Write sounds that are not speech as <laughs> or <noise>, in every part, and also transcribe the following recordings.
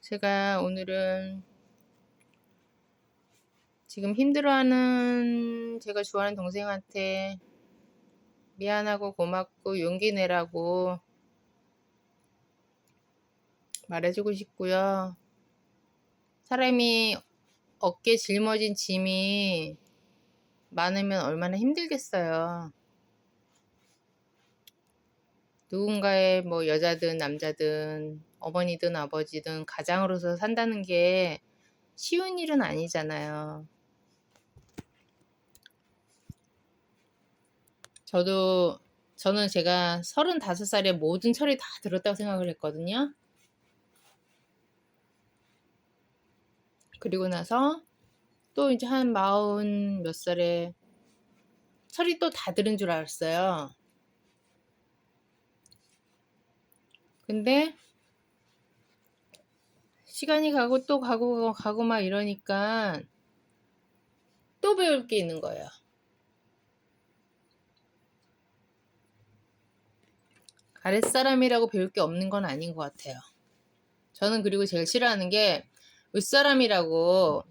제가 오늘은 지금 힘들어하는 제가 좋아하는 동생한테 미안하고 고맙고 용기 내라고 말해주고 싶고요. 사람이 어깨 짊어진 짐이 많으면 얼마나 힘들겠어요. 누군가의 뭐 여자든 남자든 어머니든 아버지든 가장으로서 산다는 게 쉬운 일은 아니잖아요. 저도 저는 제가 35살에 모든 철이 다 들었다고 생각을 했거든요. 그리고 나서 또 이제 한 마흔 몇 살에 철이 또 다 들은 줄 알았어요. 근데 시간이 가고 또 가고 가고 막 이러니까 또 배울 게 있는 거예요. 아랫사람이라고 배울 게 없는 건 아닌 것 같아요. 저는 그리고 제일 싫어하는 게 윗사람이라고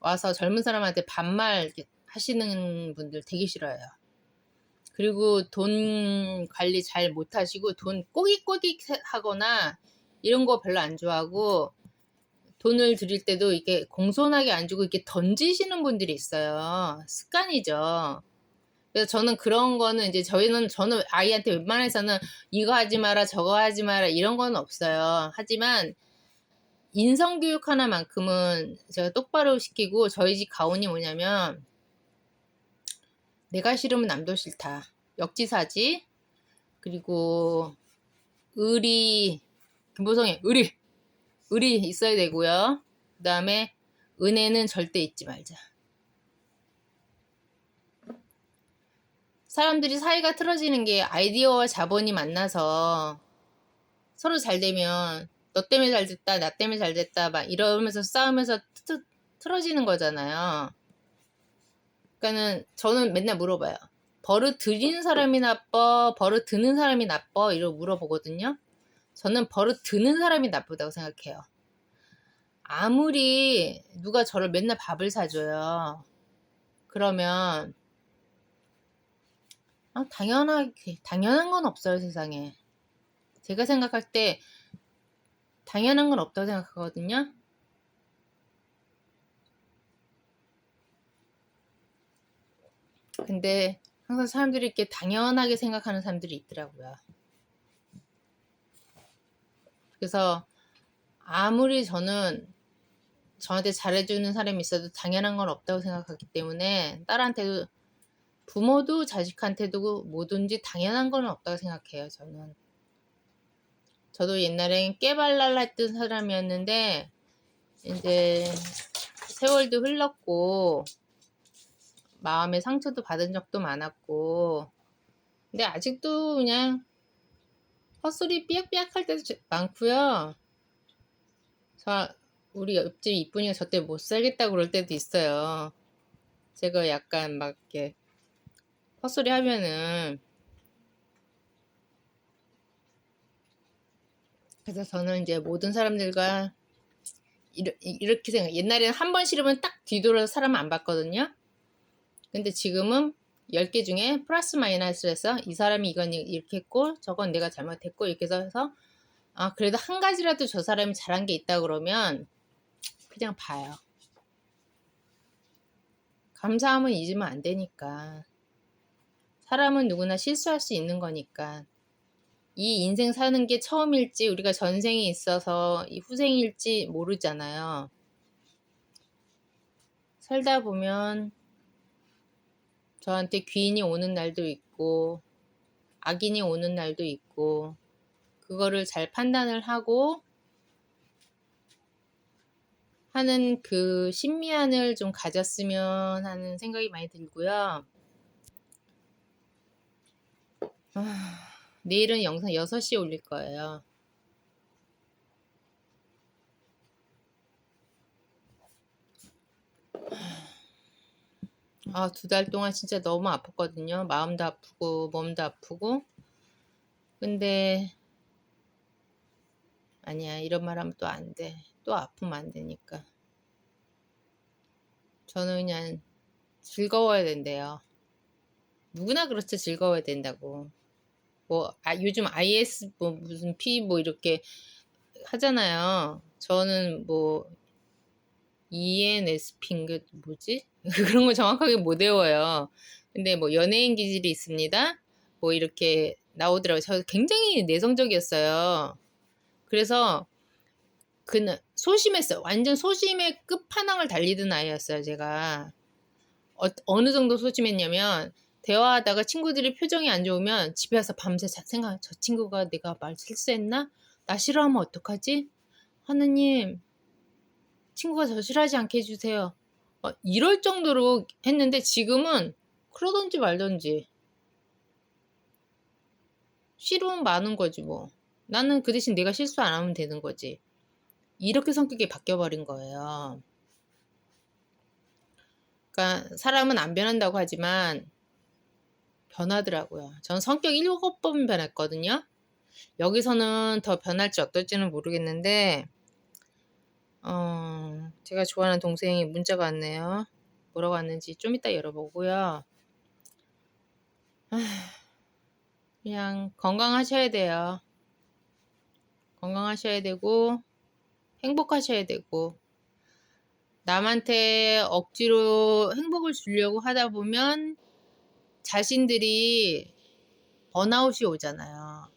와서 젊은 사람한테 반말 하시는 분들 되게 싫어요. 그리고 돈 관리 잘 못하시고 돈 꼬깃꼬깃 하거나 이런 거 별로 안 좋아하고 돈을 드릴 때도 이렇게 공손하게 안 주고 이렇게 던지시는 분들이 있어요. 습관이죠. 그래서 저는 그런 거는 이제 저희는 저는 아이한테 웬만해서는 이거 하지 마라 저거 하지 마라 이런 건 없어요. 하지만 인성 교육 하나만큼은 제가 똑바로 시키고 저희 집 가온이 뭐냐면 내가 싫으면 남도 싫다. 역지사지. 그리고 의리 김보성의 의리 의리 있어야 되고요. 그 다음에 은혜는 절대 잊지 말자. 사람들이 사이가 틀어지는 게 아이디어와 자본이 만나서 서로 잘 되면 너 때문에 잘 됐다, 나 때문에 잘 됐다, 막 이러면서 싸우면서 트, 틀어지는 거잖아요. 그러니까는 저는 맨날 물어봐요. 버릇 들이는 사람이 나빠, 버릇 드는 사람이 나빠, 이러고 물어보거든요. 저는 버릇 드는 사람이 나쁘다고 생각해요. 아무리 누가 저를 맨날 밥을 사줘요. 그러면 아, 당연하게 당연한 건 없어요 세상에. 제가 생각할 때 당연한 건 없다고 생각하거든요. 근데 항상 사람들이 이렇게 당연하게 생각하는 사람들이 있더라고요. 그래서 아무리 저는 저한테 잘해주는 사람이 있어도 당연한 건 없다고 생각하기 때문에 딸한테도 부모도 자식한테도 뭐든지 당연한 건 없다고 생각해요. 저는 저도 옛날엔 깨발랄 했던 사람이었는데 이제 세월도 흘렀고 마음의 상처도 받은 적도 많았고 근데 아직도 그냥 헛소리 삐약삐약 할 때도 많고요. 저 우리 옆집 이쁜이가 저때 못 살겠다고 그럴 때도 있어요. 제가 약간 막 이렇게 헛소리 하면은 그래서 저는 이제 모든 사람들과 이렇게 생각 옛날에는 한 번 싫으면 딱 뒤돌아서 사람 안 봤거든요. 근데 지금은 10개 중에 플러스 마이너스에서 이 사람이 이건 이렇게 했고 저건 내가 잘못했고 이렇게 해서 아 그래도 한 가지라도 저 사람이 잘한 게 있다 그러면 그냥 봐요. 감사함은 잊으면 안 되니까. 사람은 누구나 실수할 수 있는 거니까. 이 인생 사는 게 처음일지 우리가 전생이 있어서 이 후생일지 모르잖아요. 살다 보면 저한테 귀인이 오는 날도 있고 악인이 오는 날도 있고 그거를 잘 판단을 하고 하는 그 신미안을 좀 가졌으면 하는 생각이 많이 들고요. 아, 내일은 영상 6시에 올릴 거예요. 아, 두 달 동안 진짜 너무 아팠거든요. 마음도 아프고, 몸도 아프고. 근데, 아니야 이런 말 하면 또 안 돼. 또 아프면 안 되니까. 저는 그냥 즐거워야 된대요. 누구나 그렇죠. 즐거워야 된다고. 뭐 아, 요즘 IS 뭐 무슨 P 뭐 이렇게 하잖아요. 저는 뭐 ENSP인가 뭐지? <laughs> 그런 거 정확하게 못 외워요. 근데 뭐 연예인 기질이 있습니다. 뭐 이렇게 나오더라고요. 저 굉장히 내성적이었어요. 그래서 그는 소심했어요. 완전 소심의 끝판왕을 달리던 아이였어요, 제가. 어, 어느 정도 소심했냐면 대화하다가 친구들이 표정이 안 좋으면 집에 와서 밤새 자- 생각, 저 친구가 내가 말 실수했나? 나 싫어하면 어떡하지? 하느님, 친구가 저 싫어하지 않게 해주세요. 어, 이럴 정도로 했는데 지금은 그러던지 말던지. 싫으면 많은 거지 뭐. 나는 그 대신 내가 실수 안 하면 되는 거지. 이렇게 성격이 바뀌어버린 거예요. 그러니까 사람은 안 변한다고 하지만 변하더라고요. 전 성격 일곱 번 변했거든요. 여기서는 더 변할지 어떨지는 모르겠는데, 어, 제가 좋아하는 동생이 문자가 왔네요. 뭐라고 왔는지 좀 이따 열어보고요. 아, 그냥 건강하셔야 돼요. 건강하셔야 되고, 행복하셔야 되고, 남한테 억지로 행복을 주려고 하다 보면 자신들이 번아웃이 오잖아요.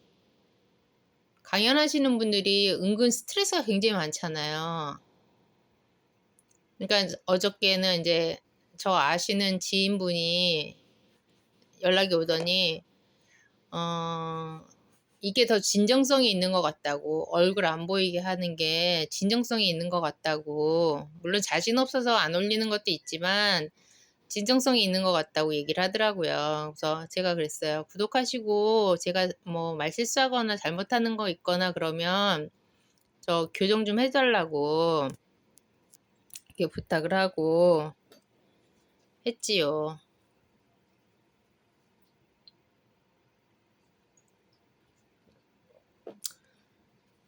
강연하시는 분들이 은근 스트레스가 굉장히 많잖아요. 그러니까 어저께는 이제 저 아시는 지인분이 연락이 오더니 어 이게 더 진정성이 있는 것 같다고 얼굴 안 보이게 하는 게 진정성이 있는 것 같다고 물론 자신 없어서 안 올리는 것도 있지만 진정성이 있는 것 같다고 얘기를 하더라고요. 그래서 제가 그랬어요. 구독하시고 제가 뭐 말 실수하거나 잘못하는 거 있거나 그러면 저 교정 좀 해달라고 이렇게 부탁을 하고 했지요.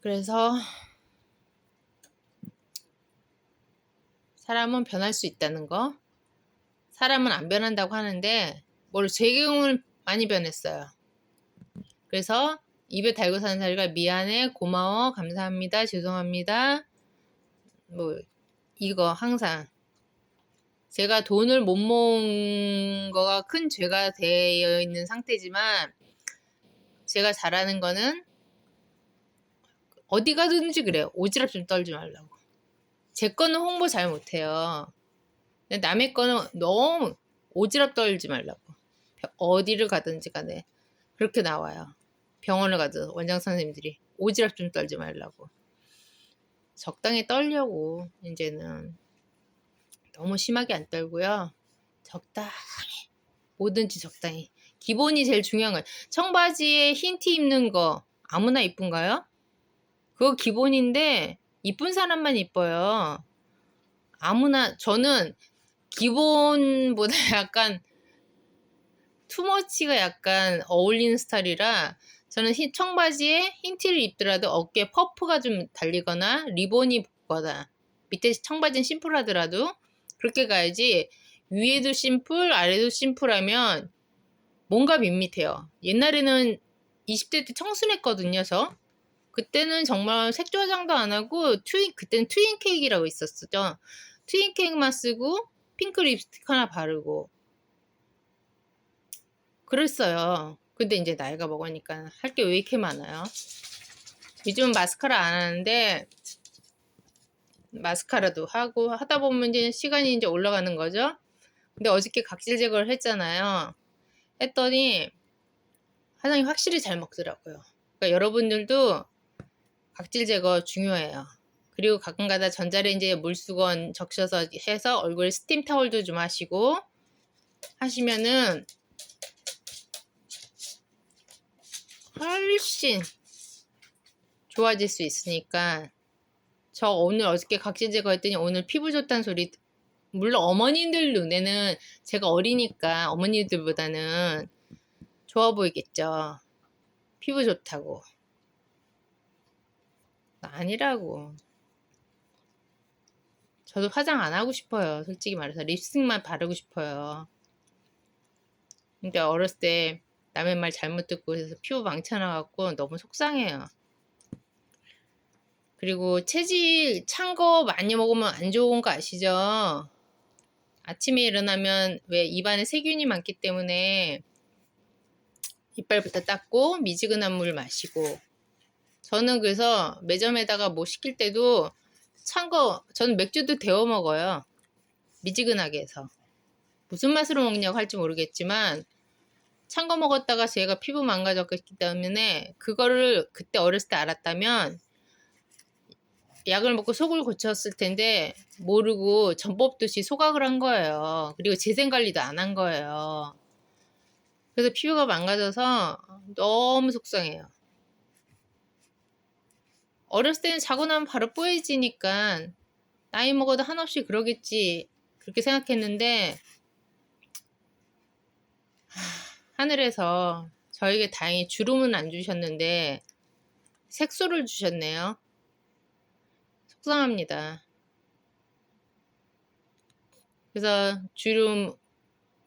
그래서 사람은 변할 수 있다는 거. 사람은 안 변한다고 하는데 뭘 제 경우는 많이 변했어요. 그래서 입에 달고 사는 사리가 미안해, 고마워, 감사합니다, 죄송합니다. 뭐 이거 항상 제가 돈을 못 모은 거가 큰 죄가 되어 있는 상태지만 제가 잘하는 거는 어디 가든지 그래요. 오지랖 좀 떨지 말라고. 제 거는 홍보 잘 못해요. 남의 거는 너무 오지랖 떨지 말라고. 어디를 가든지 간에 그렇게 나와요. 병원을 가든 원장 선생님들이 오지랖 좀 떨지 말라고. 적당히 떨려고 이제는 너무 심하게 안 떨고요. 적당히 뭐든지 적당히 기본이 제일 중요한 거예요. 청바지에 흰 티 입는 거 아무나 이쁜가요? 그거 기본인데 이쁜 사람만 이뻐요. 아무나 저는 기본보다 <laughs> 약간 투머치가 약간 어울리는 스타일이라 저는 흰 청바지에 흰 티를 입더라도 어깨에 퍼프가 좀 달리거나 리본이 붙거나 밑에 청바지는 심플하더라도 그렇게 가야지 위에도 심플 아래도 심플하면 뭔가 밋밋해요. 옛날에는 20대 때 청순했거든요, 저. 그때는 정말 색조 화장도 안 하고 트윈 그때는 트윈 케이크라고 있었죠. 트윈 케이크만 쓰고 핑크 립스틱 하나 바르고 그랬어요. 근데 이제 나이가 먹으니까 할 게 왜 이렇게 많아요? 요즘 마스카라 안 하는데 마스카라도 하고 하다 보면 이제 시간이 이제 올라가는 거죠. 근데 어저께 각질 제거를 했잖아요. 했더니 화장이 확실히 잘 먹더라고요. 그러니까 여러분들도 각질 제거 중요해요. 그리고 가끔가다 전자레인지에 물수건 적셔서 해서 얼굴에 스팀 타월도 좀 하시고 하시면은 훨씬 좋아질 수 있으니까 저 오늘 어저께 각질 제거했더니 오늘 피부 좋다는 소리 물론 어머님들 눈에는 제가 어리니까 어머니들보다는 좋아 보이겠죠. 피부 좋다고. 아니라고. 저도 화장 안 하고 싶어요. 솔직히 말해서 립스틱만 바르고 싶어요. 근데 어렸을 때 남의 말 잘못 듣고 그래서 피부 망쳐놔갖고 너무 속상해요. 그리고 체질 찬 거 많이 먹으면 안 좋은 거 아시죠? 아침에 일어나면 왜 입안에 세균이 많기 때문에 이빨부터 닦고 미지근한 물 마시고 저는 그래서 매점에다가 뭐 시킬 때도 찬거 저는 맥주도 데워 먹어요. 미지근하게 해서 무슨 맛으로 먹냐고 할지 모르겠지만 찬 거 먹었다가 제가 피부 망가졌기 때문에 그거를 그때 어렸을 때 알았다면 약을 먹고 속을 고쳤을 텐데 모르고 전 뽑듯이 소각을 한 거예요. 그리고 재생 관리도 안 한 거예요. 그래서 피부가 망가져서 너무 속상해요. 어렸을 때는 자고 나면 바로 뽀얘지니까 나이 먹어도 한없이 그러겠지 그렇게 생각했는데 하, 하늘에서 저에게 다행히 주름은 안 주셨는데 색소를 주셨네요. 속상합니다. 그래서 주름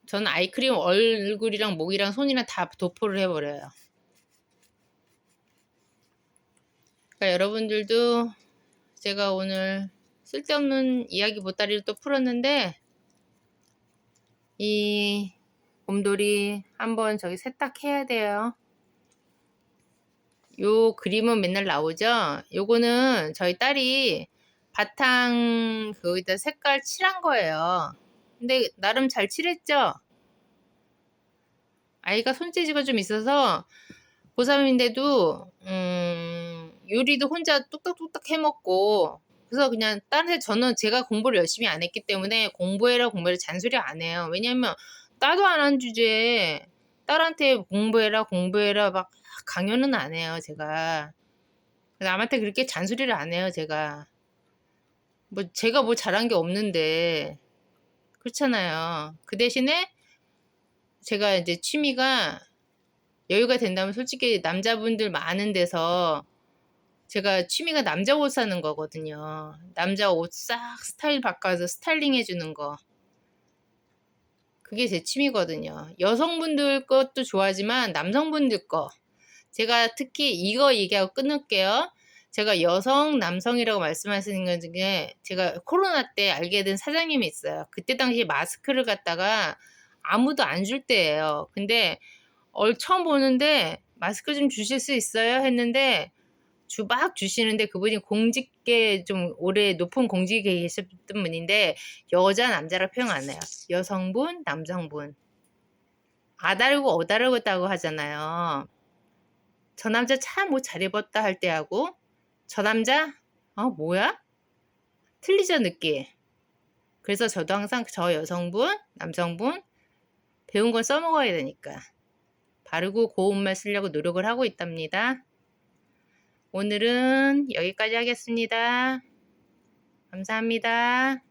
저는 아이크림 얼굴이랑 목이랑 손이랑 다 도포를 해버려요. 그러니까 여러분들도 제가 오늘 쓸데없는 이야기 보따리를 또 풀었는데 이 곰돌이 한번 저기 세탁해야 돼요. 요 그림은 맨날 나오죠? 요거는 저희 딸이 바탕 거기다 색깔 칠한 거예요. 근데 나름 잘 칠했죠? 아이가 손재주가 좀 있어서 고3인데도 음, 요리도 혼자 뚝딱뚝딱 해먹고 그래서 그냥 다른 애 저는 제가 공부를 열심히 안 했기 때문에 공부해라 공부해라 잔소리 안 해요. 왜냐면 딸도 안 한 주제에 딸한테 공부해라 공부해라 막 강요는 안 해요 제가. 남한테 그렇게 잔소리를 안 해요 제가. 뭐 제가 뭐 잘한 게 없는데 그렇잖아요. 그 대신에 제가 이제 취미가 여유가 된다면 솔직히 남자분들 많은 데서 제가 취미가 남자 옷 사는 거거든요. 남자 옷 싹 스타일 바꿔서 스타일링 해주는 거. 그게 제 취미거든요. 여성분들 것도 좋아하지만 남성분들 거. 제가 특히 이거 얘기하고 끊을게요. 제가 여성, 남성이라고 말씀하시는 것 중에 제가 코로나 때 알게 된 사장님이 있어요. 그때 당시 마스크를 갖다가 아무도 안 줄 때예요. 근데 얼 처음 보는데 마스크 좀 주실 수 있어요? 했는데 주박 주시는데 그분이 공직계 좀 오래 높은 공직에 계셨던 분인데 여자 남자라 표현 안 해요. 여성분, 남성분. 아다르고 어다르다고 하잖아요. 저 남자 참옷잘 입었다 할 때 하고 저 남자 어 뭐야? 틀리죠 느낌. 그래서 저도 항상 저 여성분, 남성분 배운 걸 써먹어야 되니까 바르고 고운 말 쓰려고 노력을 하고 있답니다. 오늘은 여기까지 하겠습니다. 감사합니다.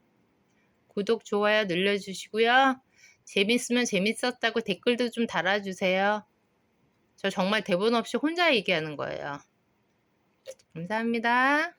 구독, 좋아요 눌러주시고요. 재밌으면 재밌었다고 댓글도 좀 달아주세요. 저 정말 대본 없이 혼자 얘기하는 거예요. 감사합니다.